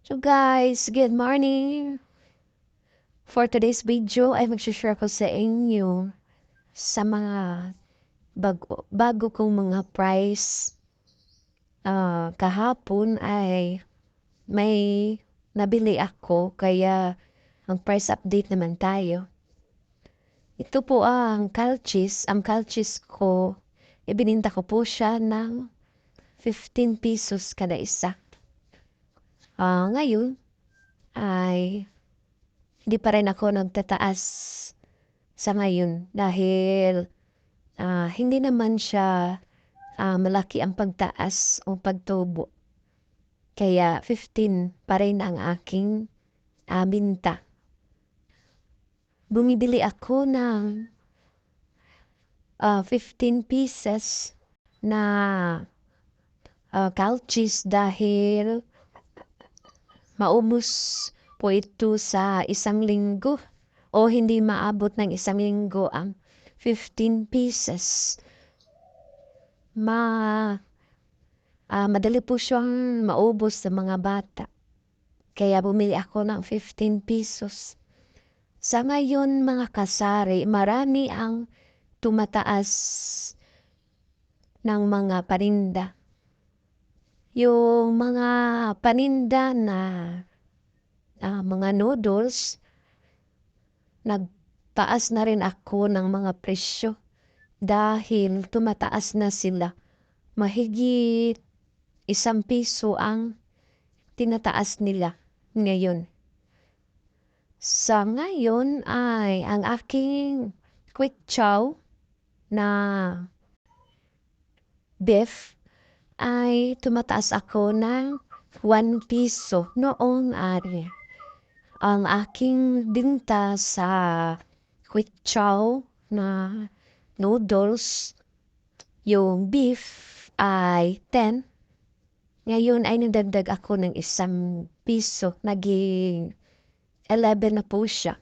So guys, good morning! For today's video ay mag-share ko sa inyo sa mga bago, bago kong mga price uh, kahapon ay may nabili ako kaya ang price update naman tayo. Ito po ang calchis. Ang calchis ko, ibininta ko po siya ng 15 pesos kada isa. Uh, ngayon ay hindi pa rin ako nagtataas sa ngayon dahil uh, hindi naman siya uh, malaki ang pagtaas o pagtubo. Kaya 15 pa rin ang aking uh, binta. Bumibili ako ng uh, 15 pieces na uh, calchis dahil maubos po ito sa isang linggo o hindi maabot ng isang linggo ang 15 pieces. Ma uh, madali po siyang maubos sa mga bata. Kaya bumili ako ng 15 pesos. Sa ngayon mga kasari, marami ang tumataas ng mga parinda yung mga paninda na uh, mga noodles, nagtaas na rin ako ng mga presyo dahil tumataas na sila. Mahigit isang piso ang tinataas nila ngayon. Sa ngayon ay ang aking quick chow na beef ay tumataas ako ng 1 piso noong ari. Ang aking binta sa quick chow na noodles, yung beef ay 10. Ngayon ay nagdagdag ako ng isang piso. Naging 11 na po siya.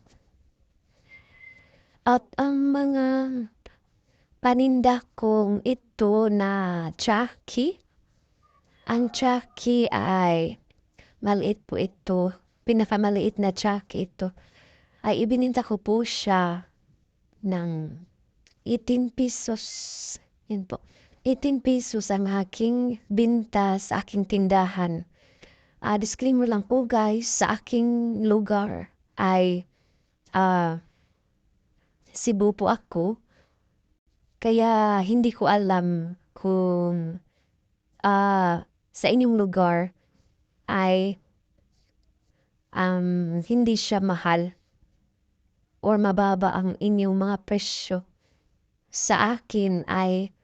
At ang mga paninda kong ito na chaki ang Chucky ay maliit po ito. Pinakamaliit na Chucky ito. Ay ibininta ko po siya ng 18 pesos. Yan po. 18 pesos ang aking binta sa aking tindahan. Uh, disclaimer lang po guys, sa aking lugar ay uh, Cebu po ako. Kaya hindi ko alam kung uh, sa inyong lugar ay um, hindi siya mahal or mababa ang inyong mga presyo. Sa akin ay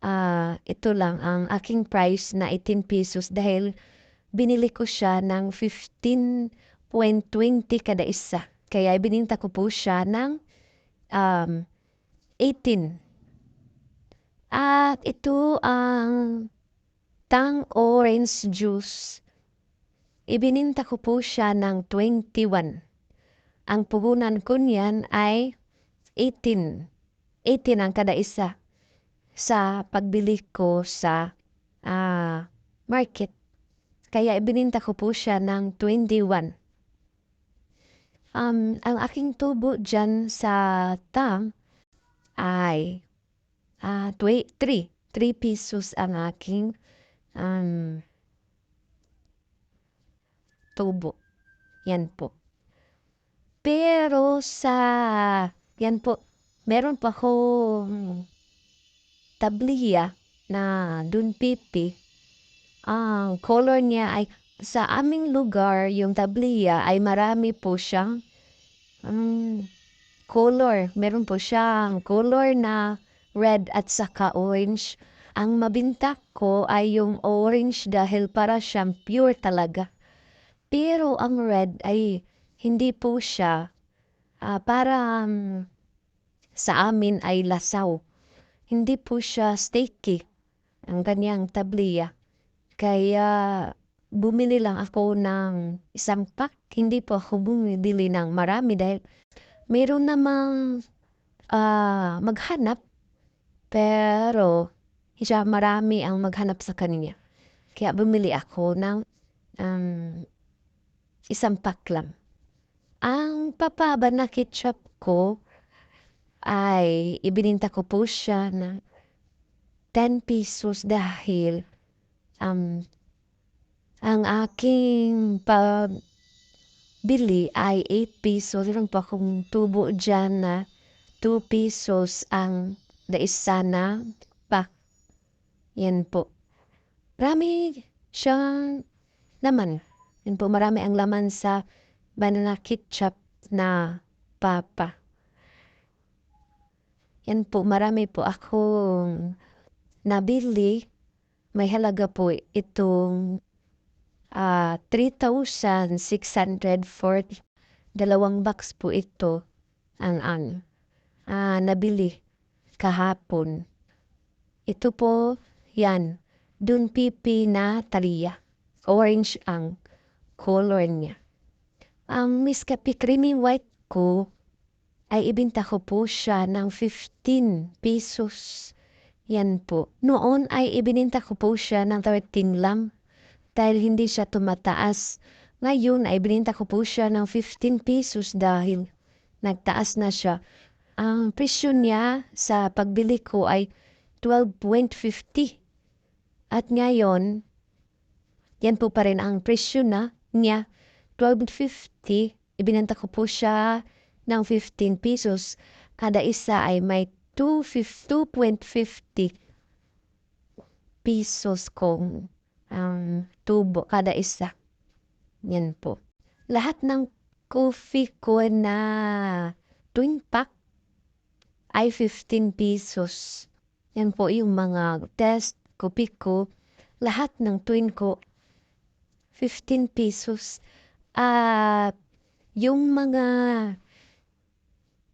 uh, ito lang ang aking price na 18 pesos dahil binili ko siya ng 15.20 kada isa. Kaya bininta ko po siya ng um, 18. At ito ang tang orange juice. Ibininta ko po siya ng 21. Ang puhunan ko niyan ay 18. 18 ang kada isa sa pagbili ko sa uh, market. Kaya ibininta ko po siya ng 21. Um, ang aking tubo dyan sa tang ay uh, 3. 3 pesos ang aking um, tubo. Yan po. Pero sa, yan po, meron pa akong tabliya na dun pipi. Ang color niya ay, sa aming lugar, yung tabliya ay marami po siyang um, color. Meron po siyang color na red at saka orange. Ang mabinta ko ay yung orange dahil para siyang pure talaga. Pero ang red ay hindi po siya uh, para um, sa amin ay lasaw. Hindi po siya sticky ang ganyang tabliya. Kaya bumili lang ako ng isang pack. Hindi po ako bumili ng marami dahil meron namang uh, maghanap. Pero siya marami ang maghanap sa kanya. Kaya bumili ako ng um, isang pack lang. Ang papaba na ketchup ko ay ibininta ko po siya ng 10 pesos dahil um, ang aking pabili ay 8 pesos. Meron pa akong tubo dyan na 2 pesos ang daisa na pack. Yan po. Marami siyang laman. Yan po, marami ang laman sa banana ketchup na papa. Yan po, marami po akong nabili. May halaga po itong uh, 3,600 for dalawang box po ito ang ang uh, nabili kahapon. Ito po, yan, dun pipi na taliya. Orange ang color niya. Ang Miss Kapi Creamy White ko ay ibinta ko po siya ng 15 pesos. Yan po. Noon ay ibininta ko po siya ng 13 lang dahil hindi siya tumataas. Ngayon ay ibininta ko po siya ng 15 pesos dahil nagtaas na siya. Ang presyo niya sa pagbili ko ay 12.50. At ngayon, yan po pa rin ang presyo na niya, 12.50. Ibinenta ko po siya ng 15 pesos. Kada isa ay may 2.50 pesos kong um, tubo kada isa. Yan po. Lahat ng coffee ko na twin pack ay 15 pesos. Yan po yung mga test, kopi ko. Lahat ng twin ko, 15 pesos. Uh, yung mga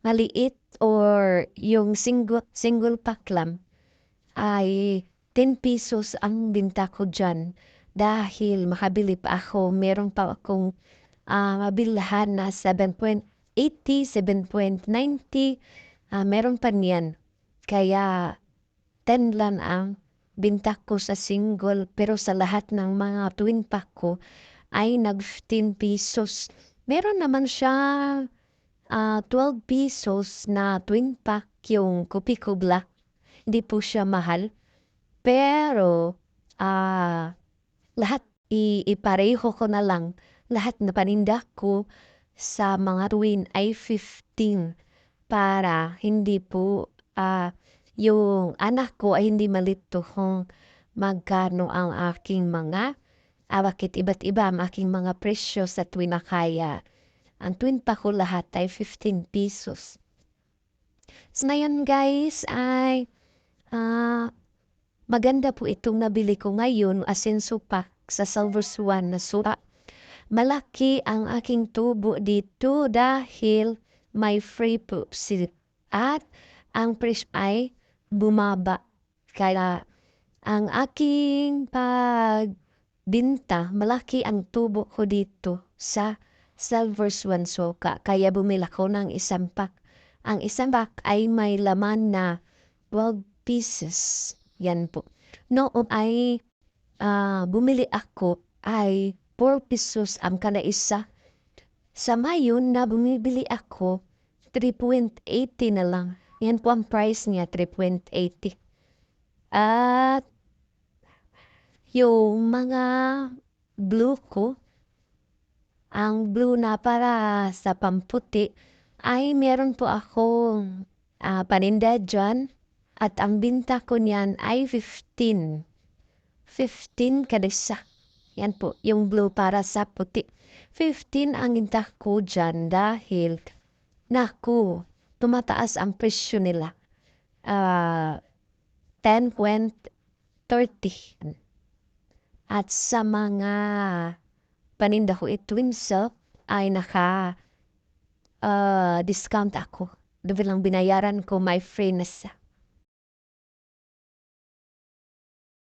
maliit or yung single, single pack lang ay 10 pesos ang binta ko dyan dahil makabili pa ako. Meron pa akong uh, mabilhan na 7.80, 7.90. Uh, meron pa niyan. Kaya 10 lang ang binta ko sa single pero sa lahat ng mga twin pack ko ay nag 15 pesos. Meron naman siya uh, ah, 12 pesos na twin pack yung Kopi ko Black. Hindi po siya mahal. Pero, uh, lahat ipareho ko na lang. Lahat na paninda ko sa mga twin ay 15 para hindi po uh, yung anak ko ay hindi malito kung magkano ang aking mga ah, bakit iba't iba ang aking mga presyo sa tuwing na kaya ang twin pa ko lahat ay 15 pesos. So ngayon guys ay uh, maganda po itong nabili ko ngayon asenso pack sa Silver Swan na suka. Malaki ang aking tubo dito dahil may free silk at ang price ay bumaba. Kaya ang aking pagbinta, malaki ang tubo ko dito sa silver swan soka, kaya bumila ko ng isang pack. Ang isang pack ay may laman na 12 pieces. Yan po. Noong ay uh, bumili ako ay 4 pesos ang kana isa. Sa mayon na bumibili ako, 3.80 na lang. Yan po ang price niya, 3.80. At yung mga blue ko, ang blue na para sa pamputi ay meron po akong uh, paninda dyan at ang binta ko niyan ay 15. 15 kada isa. Yan po, yung blue para sa puti. 15 ang inta ko dyan dahil naku, tumataas ang presyo nila. Uh, 10.30. At sa mga paninda ko sa ay naka uh, discount ako. Dahil lang binayaran ko my free na sa